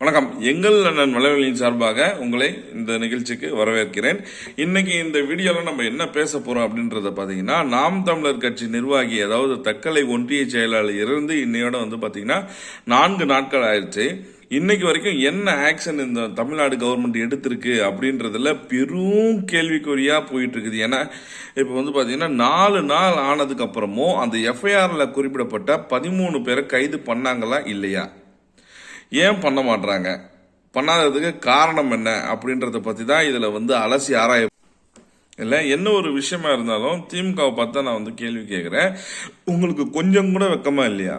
வணக்கம். எங்கள் அண்ணன் மலைவெளியின் சார்பாக உங்களை இந்த நிகழ்ச்சிக்கு வரவேற்கிறேன். இன்னைக்கு இந்த வீடியோவில் நம்ம என்ன பேச போகிறோம் அப்படின்றத பார்த்தீங்கன்னா நாம் தமிழர் கட்சி நிர்வாகி அதாவது தக்கலை ஒன்றிய செயலாளர் இருந்து இன்னையோட வந்து பார்த்தீங்கன்னா நான்கு நாட்கள் ஆயிடுச்சு. இன்னைக்கு வரைக்கும் என்ன ஆக்ஷன் இந்த தமிழ்நாடு கவர்மெண்ட் எடுத்திருக்கு அப்படின்றதுல பெரும் கேள்விக்குறியாக போயிட்டு இருக்குது ஏன்னா இப்போ வந்து பார்த்தீங்கன்னா நாலு நாள் ஆனதுக்கு அப்புறமும் அந்த எஃப்ஐஆரில் குறிப்பிடப்பட்ட பதிமூணு பேரை கைது பண்ணாங்களா இல்லையா? ஏன் பண்ண மாட்றாங்க? பண்ணாததுக்கு காரணம் என்ன? அப்படின்றத பற்றி தான் இதில் வந்து அலசி ஆராய இல்லை என்ன ஒரு விஷயமா இருந்தாலும் திமுகவை பார்த்தா நான் வந்து கேள்வி கேட்குறேன் உங்களுக்கு கொஞ்சம் கூட வெக்கமா இல்லையா?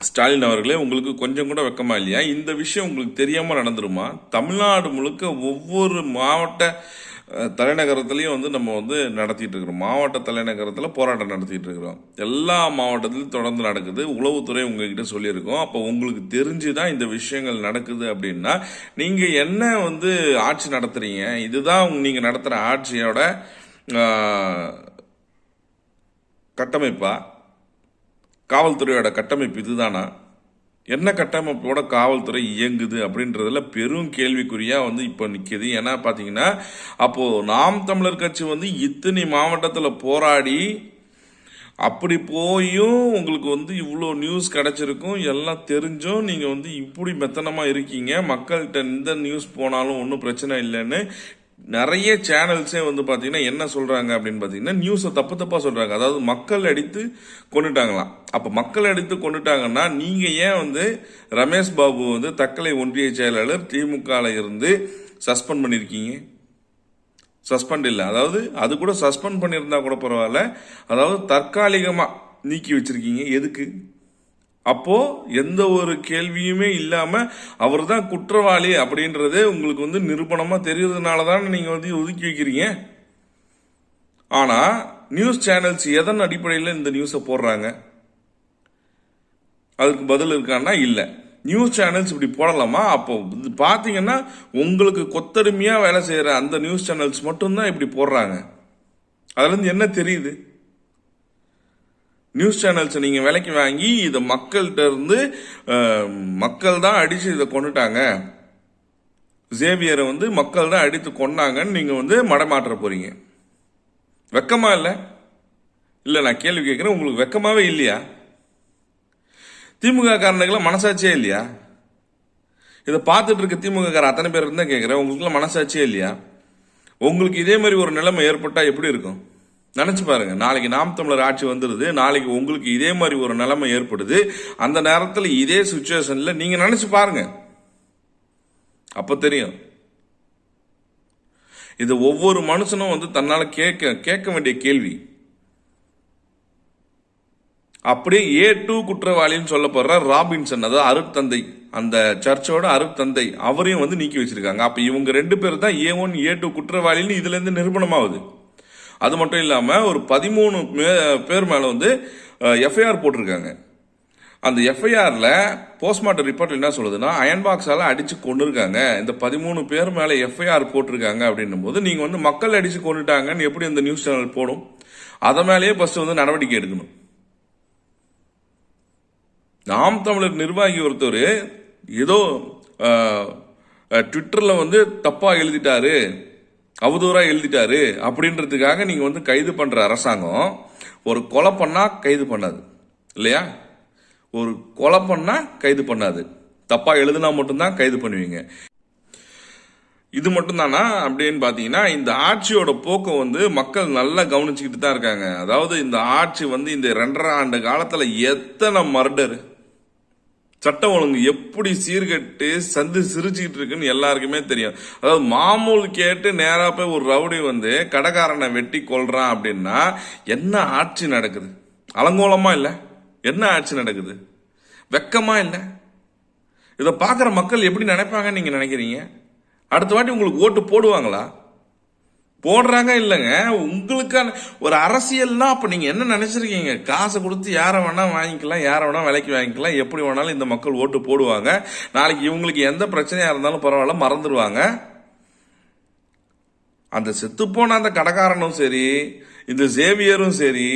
ஸ்டாலின் அவர்களே உங்களுக்கு கொஞ்சம் கூட வெக்கமா இல்லையா? இந்த விஷயம் உங்களுக்கு தெரியாமல் நடந்துருமா? தமிழ்நாடு முழுக்க ஒவ்வொரு மாவட்ட தலைநகரத்துலேயும் வந்து நம்ம வந்து நடத்திட்டு இருக்கிறோம். மாவட்ட தலைநகரத்தில் போராட்டம் நடத்திட்டு இருக்கிறோம். எல்லா மாவட்டத்திலும் தொடர்ந்து நடக்குது. உளவுத்துறை உங்ககிட்ட சொல்லியிருக்கோம். அப்போ உங்களுக்கு தெரிஞ்சு தான் இந்த விஷயங்கள் நடக்குது அப்படின்னா நீங்கள் என்ன வந்து ஆட்சி நடத்துகிறீங்க இதுதான் நீங்கள் நடத்துகிற ஆட்சியோட கட்டமைப்பா? காவல்துறையோட கட்டமைப்பு இதுதானா? என்ன கட்டமைப்போட காவல்துறை இயங்குது அப்படின்றதுல பெரும் கேள்விக்குறியாக வந்து இப்போ நிற்கிது ஏன்னா பார்த்தீங்கன்னா அப்போது நாம் தமிழர் கட்சி வந்து இத்தனை மாவட்டத்தில் போராடி அப்படி போயும் உங்களுக்கு வந்து இவ்வளோ நியூஸ் கிடச்சிருக்கும். எல்லாம் தெரிஞ்சும் நீங்கள் வந்து இப்படி மெத்தனமாக இருக்கீங்க. மக்கள்கிட்ட எந்த நியூஸ் போனாலும் ஒன்றும் பிரச்சனை இல்லைன்னு நிறைய சேனல்ஸே வந்து பார்த்தீங்கன்னா என்ன சொல்கிறாங்க அப்படின்னு பார்த்தீங்கன்னா நியூஸை தப்பு தப்பாக சொல்கிறாங்க அதாவது மக்கள் அடித்து கொண்டுட்டாங்களாம். அப்போ மக்கள் அடித்து கொண்டுட்டாங்கன்னா நீங்கள் ஏன் வந்து ரமேஷ் பாபு வந்து தக்கலை ஒன்றிய செயலாளர் திமுகவில் இருந்து சஸ்பெண்ட் பண்ணியிருக்கீங்க சஸ்பெண்ட் இல்லை. அதாவது அது கூட சஸ்பெண்ட் பண்ணியிருந்தா கூட பரவாயில்ல. அதாவது தற்காலிகமாக நீக்கி வச்சிருக்கீங்க. எதுக்கு? அப்போ எந்த ஒரு கேள்வியுமே இல்லாம அவர் தான் குற்றவாளி அப்படின்றதே உங்களுக்கு வந்து நிரூபணமா தெரியறதுனால தான் நீங்க வந்து ஒதுக்கி வைக்கிறீங்க? ஆனா நியூஸ் சேனல்ஸ் எதன் அடிப்படையில் இந்த நியூஸை போடுறாங்க? அதுக்கு பதில் இருக்கான்னா இல்லை. நியூஸ் சேனல்ஸ் இப்படி போடலாமா? அப்போ இது பாத்தீங்கன்னா உங்களுக்கு கொத்தடிமையா வேலை செய்கிற அந்த நியூஸ் சேனல்ஸ் மட்டும்தான் இப்படி போடுறாங்க. அதுலேருந்து என்ன தெரியுது? நியூஸ் சேனல்ஸ் நீங்கள் விலைக்கு வாங்கி இதை மக்கள்கிட்ட இருந்து மக்கள் தான் அடித்து இதை கொண்டுட்டாங்க ஜேவியரை வந்து மக்கள் தான் அடித்து கொன்னாங்கன்னு நீங்கள் வந்து மடமாற்ற போகிறீங்க வெக்கமா இல்லை? இல்லை நான் கேள்வி கேட்குறேன் உங்களுக்கு வெக்கமாகவே இல்லையா? திமுக காரனுக்கெல்லாம் மனசாட்சியே இல்லையா? இதை பார்த்துட்டு இருக்க திமுக காரன் அத்தனை பேர் இருந்தால் கேட்குறேன் உங்களுக்குலாம் மனசாட்சியே இல்லையா? உங்களுக்கு இதே மாதிரி ஒரு நிலைமை ஏற்பட்டால் எப்படி இருக்கும்? நினச்சி பாருங்க. நாளைக்கு நாம் தமிழர் ஆட்சி வந்துடுது. நாளைக்கு உங்களுக்கு இதே மாதிரி ஒரு நிலைமை ஏற்படுது. அந்த நேரத்தில் இதே சுச்சுவேஷனில் நீங்கள் நினச்சி பாருங்க. அப்போ தெரியும். இது ஒவ்வொரு மனுஷனும் வந்து தன்னால் கேட்க கேட்க வேண்டிய கேள்வி. அப்படியே ஏ டூ குற்றவாளின்னு சொல்லப்படுற ராபின்சன் அதாவது அருட்தந்தை அந்த சர்ச்சோட அருட்தந்தை அவரையும் வந்து நீக்கி வச்சிருக்காங்க. அப்போ இவங்க ரெண்டு பேர் தான் ஏ ஒன் ஏ டூ குற்றவாளின்னு இதுலேருந்து நிரூபணமாகுது. அது மட்டும் இல்லாமல் ஒரு பதிமூணு பேர் மேலே வந்து எஃப்ஐஆர் போட்டிருக்காங்க. அந்த எஃப்ஐஆரில் போஸ்ட்மார்ட்டம் ரிப்போர்ட் என்ன சொல்லுதுன்னா அயன் பாக்ஸால் அடித்து கொண்டிருக்காங்க இந்த பதிமூணு பேர் மேலே எஃப்ஐஆர் போட்டிருக்காங்க அப்படின்னும் போது வந்து மக்கள் அடித்து கொண்டுட்டாங்கன்னு எப்படி இந்த நியூஸ் சேனல் போடும்? அதை மேலேயே ஃபஸ்ட்டு வந்து நடவடிக்கை எடுக்கணும். நாம் தமிழர் நிர்வாகி ஒருத்தர் ஏதோ ட்விட்டரில் வந்து தப்பாக எழுதிட்டாரு. அவதூறாக எழுதிட்டாரு. அப்படின்றதுக்காக நீங்கள் வந்து கைது பண்ணுற அரசாங்கம் ஒரு கொலை பண்ணால் கைது பண்ணாது. இல்லையா? ஒரு கொலை பண்ணால் கைது பண்ணாது. தப்பாக எழுதுனா மட்டும்தான் கைது பண்ணுவீங்க. இது மட்டும்தானா? அப்படின்னு பார்த்தீங்கன்னா இந்த ஆட்சியோட போக்கை வந்து மக்கள் நல்லா கவனிச்சுக்கிட்டு தான் இருக்காங்க. அதாவது இந்த ஆட்சி வந்து இந்த ரெண்டரை ஆண்டு காலத்தில் எத்தனை மர்டர்? சட்டம் ஒழுங்கு எப்படி சீர்கட்டு சந்து சிரிச்சுக்கிட்டு இருக்குன்னு எல்லாருக்குமே தெரியும். அதாவது மாமூல் கேட்டு நேராக போய் ஒரு ரவுடி வந்து கடைக்காரனை வெட்டி கொள்றான் அப்படின்னா என்ன ஆட்சி நடக்குது? அலங்கோலமா இல்லை? என்ன ஆட்சி நடக்குது? வெக்கமா இல்லை? இதை பார்க்குற மக்கள் எப்படி நினைப்பாங்கன்னு நீங்கள் நினைக்கிறீங்க? அடுத்த வாட்டி உங்களுக்கு ஓட்டு போடுவாங்களா? போடுறாங்க இல்லைங்க. உங்களுக்கான ஒரு அரசியல்னா அப்போ நீங்கள் என்ன நினச்சிருக்கீங்க? காசை கொடுத்து யாரை வேணால் வாங்கிக்கலாம் யாரை வேணால் விலைக்கு வாங்கிக்கலாம் எப்படி வேணாலும் இந்த மக்கள் ஓட்டு போடுவாங்க. நாளைக்கு இவங்களுக்கு எந்த பிரச்சனையாக இருந்தாலும் பரவாயில்ல மறந்துடுவாங்க அந்த செத்துப்போன அந்த கடைக்காரனும் சரி இந்த சேவியரும் சரி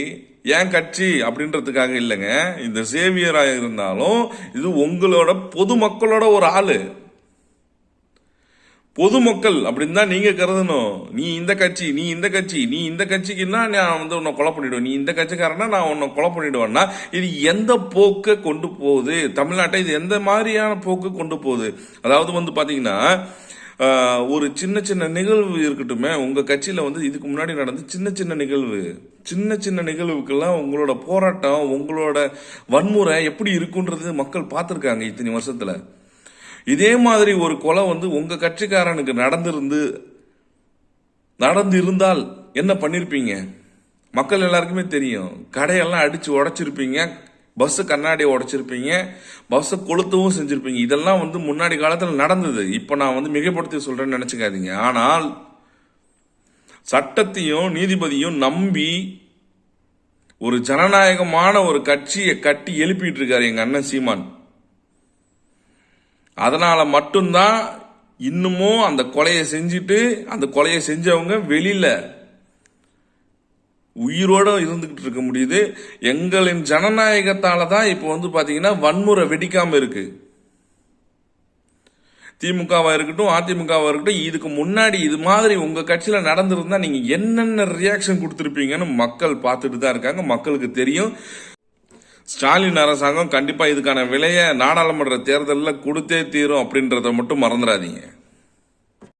ஏன் கட்சி அப்படின்றதுக்காக இல்லைங்க. இந்த சேவியராக இருந்தாலும் இது உங்களோட பொதுமக்களோட ஒரு ஆள். பொதுமக்கள் அப்படின்னு தான் நீங்க கருதணும். நீ இந்த கட்சி நீ இந்த கட்சி நீ இந்த கட்சிக்குன்னா நான் வந்து உன்னை கொலை பண்ணிடுவேன். நீ இந்த கட்சிக்காரனா நான் உன்னை கொலை பண்ணிடுவேன்னா இது எந்த போக்கை கொண்டு போகுது? தமிழ்நாட்டை இது எந்த மாதிரியான போக்கு கொண்டு போகுது? அதாவது வந்து பாத்தீங்கன்னா ஒரு சின்ன சின்ன நிகழ்வு இருக்கட்டுமே உங்க கட்சியில வந்து இதுக்கு முன்னாடி நடந்த சின்ன சின்ன நிகழ்வு. சின்ன சின்ன நிகழ்வுக்கெல்லாம் உங்களோட போராட்டம் உங்களோட வன்முறை எப்படி இருக்குன்றது மக்கள் பார்த்துருக்காங்க இத்தனை வருஷத்துல. இதே மாதிரி ஒரு கொலை வந்து உங்க கட்சிக்காரனுக்கு நடந்திருந்து நடந்து இருந்தால் என்ன பண்ணிருப்பீங்க? மக்கள் எல்லாருக்குமே தெரியும். கடையெல்லாம் அடிச்சு உடைச்சிருப்பீங்க. பஸ் கண்ணாடியை உடைச்சிருப்பீங்க. பஸ்ஸை கொளுத்தவும் செஞ்சிருப்பீங்க. இதெல்லாம் வந்து முன்னாடி காலத்தில் நடந்தது. இப்போ நான் வந்து மிகைப்படுத்தி சொல்றேன்னு நினைச்சுக்காதீங்க. ஆனால் சட்டத்தையும் நீதிபதியும் நம்பி ஒரு ஜனநாயகமான ஒரு கட்சியை கட்டி எழுப்பிட்டு இருக்காரு எங்க அண்ணன் சீமான். அதனால் மட்டும்தான் இன்னமும் அந்த கொலையை செஞ்சுட்டு அந்த கொலையை செஞ்சவங்க வெளியில் உயிரோட இருந்துக்கிட்டு இருக்க முடியுது. எங்களின் ஜனநாயகத்தால் தான் இப்போ வந்து பார்த்தீங்கன்னா வன்முறை வெடிக்காமல் இருக்கு. திமுகவாக இருக்கட்டும் அதிமுகவாக இருக்கட்டும் இதுக்கு முன்னாடி இது மாதிரி உங்கள் கட்சியில் நடந்திருந்தால் நீங்கள் என்னென்ன ரியாக்ஷன் கொடுத்துருப்பீங்கன்னு மக்கள் பார்த்துட்டு தான் இருக்காங்க. மக்களுக்கு தெரியும். ஸ்டாலின் அரசாங்கம் கண்டிப்பாக இதுக்கான விலையை நாடாளுமன்ற தேர்தலில் கொடுத்தே தீரும் அப்படின்றத மட்டும் மறந்துடாதீங்க.